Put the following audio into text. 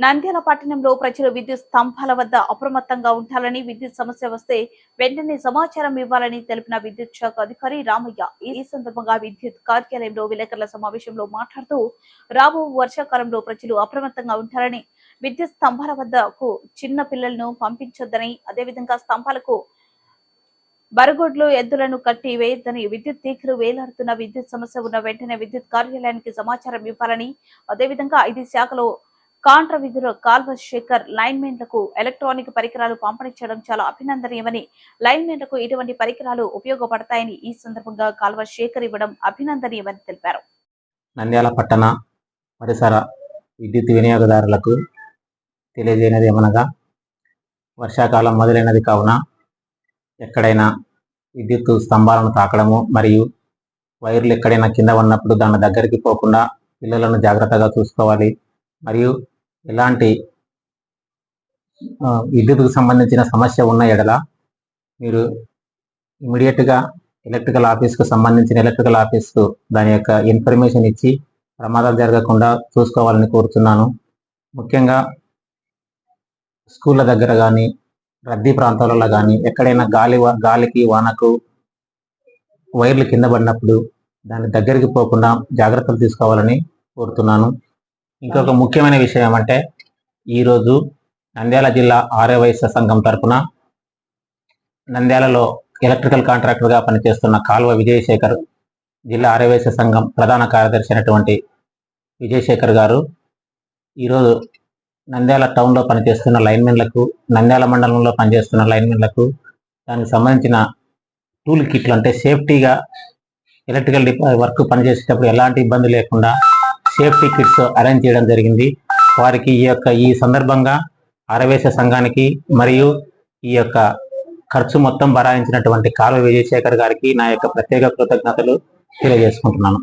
నంద్యాల పట్టణంలో ప్రజలు విద్యుత్ స్తంభాల వద్ద అప్రమత్తంగా ఉండాలని విద్యుత్ సమస్య వస్తే వెంటనే సమాచారం ఇవ్వాలని తెలిపిన విద్యుత్ శాఖ అధికారి రామయ్య ఈ సందర్భంగా విద్యుత్ కార్యాలయంలో విలేకరుల సమావేశంలో మాట్లాడుతూ రాబో వర్షాకాలంలో ప్రజలు అప్రమత్తంగా ఉండాలని విద్యుత్ స్తంభాల వద్దకు చిన్న పిల్లలను పంపించొద్దని అదేవిధంగా స్తంభాలకు బరగొడ్లు ఎద్దులను కట్టి వేయొద్దని విద్యుత్ తీగలు వేలాడుతున్న విద్యుత్ సమస్య ఉన్న వెంటనే విద్యుత్ కార్యాలయానికి సమాచారం ఇవ్వాలని అదేవిధంగా ఐదు శాఖలో కాంట్ర విధులు కాల్వ శేఖర్ లైన్మెన్లకు ఎలక్ట్రానిక్ పరికరాలు పంపిణీ చేయడం చాలా అభినందనీయమని లైన్మెన్లకు ఇటువంటి పరికరాలు ఉపయోగపడతాయని ఈ సందర్భంగా కాల్వ శేఖర్ ఇవ్వడం అభినందనీయమని తెలిపారు. నంద్యాల పట్టణ పరిసర విద్యుత్ వినియోగదారులకు తెలియజేయనది ఏమనగా వర్షాకాలం మొదలైనది కావున ఎక్కడైనా విద్యుత్ స్తంభాలను తాకడము మరియు వైర్లు ఎక్కడైనా కింద ఉన్నప్పుడు దాని దగ్గరికి పోకుండా పిల్లలను జాగ్రత్తగా చూసుకోవాలి. మరియు ఎలాంటి విద్యుత్కు సంబంధించిన సమస్య ఉన్న ఎడల మీరు ఇమీడియట్గా ఎలక్ట్రికల్ ఆఫీస్కు సంబంధించిన ఎలక్ట్రికల్ ఆఫీస్కు దాని యొక్క ఇన్ఫర్మేషన్ ఇచ్చి ప్రమాదాలు జరగకుండా చూసుకోవాలని కోరుతున్నాను ముఖ్యంగా స్కూళ్ళ దగ్గర కానీ రద్దీ ప్రాంతాలలో కానీ ఎక్కడైనా గాలి వా- గాలికి వానకు వైర్లు కింద పడినప్పుడు దాని దగ్గరికి పోకుండా జాగ్రత్తలు తీసుకోవాలని కోరుతున్నాను. ఇంకొక ముఖ్యమైన విషయం ఏమంటే ఈరోజు నంద్యాల జిల్లా ఆర్యవైశ్య సంఘం తరఫున నంద్యాలలో ఎలక్ట్రికల్ కాంట్రాక్టర్గా పనిచేస్తున్న కాల్వ విజయశేఖర్ జిల్లా ఆర్యవైశ్య సంఘం ప్రధాన కార్యదర్శి అయినటువంటి విజయశేఖర్ గారు ఈరోజు నంద్యాల టౌన్లో పనిచేస్తున్న లైన్మెన్లకు నంద్యాల మండలంలో పనిచేస్తున్న లైన్మెన్లకు దానికి సంబంధించిన టూల్ కిట్లు అంటే సేఫ్టీగా ఎలక్ట్రికల్ డిపా వర్క్ పనిచేసేటప్పుడు ఎలాంటి ఇబ్బంది లేకుండా సేఫ్టీ కిట్స్ అరేంజ్ చేయడం జరిగింది. వారికి ఈ యొక్క ఈ సందర్భంగా అరవేశ సంఘానికి మరియు ఈ యొక్క ఖర్చు మొత్తం భరాయించినటువంటి కాలువ విజయశేఖర్ గారికి నా యొక్క ప్రత్యేక కృతజ్ఞతలు తెలియజేసుకుంటున్నాను.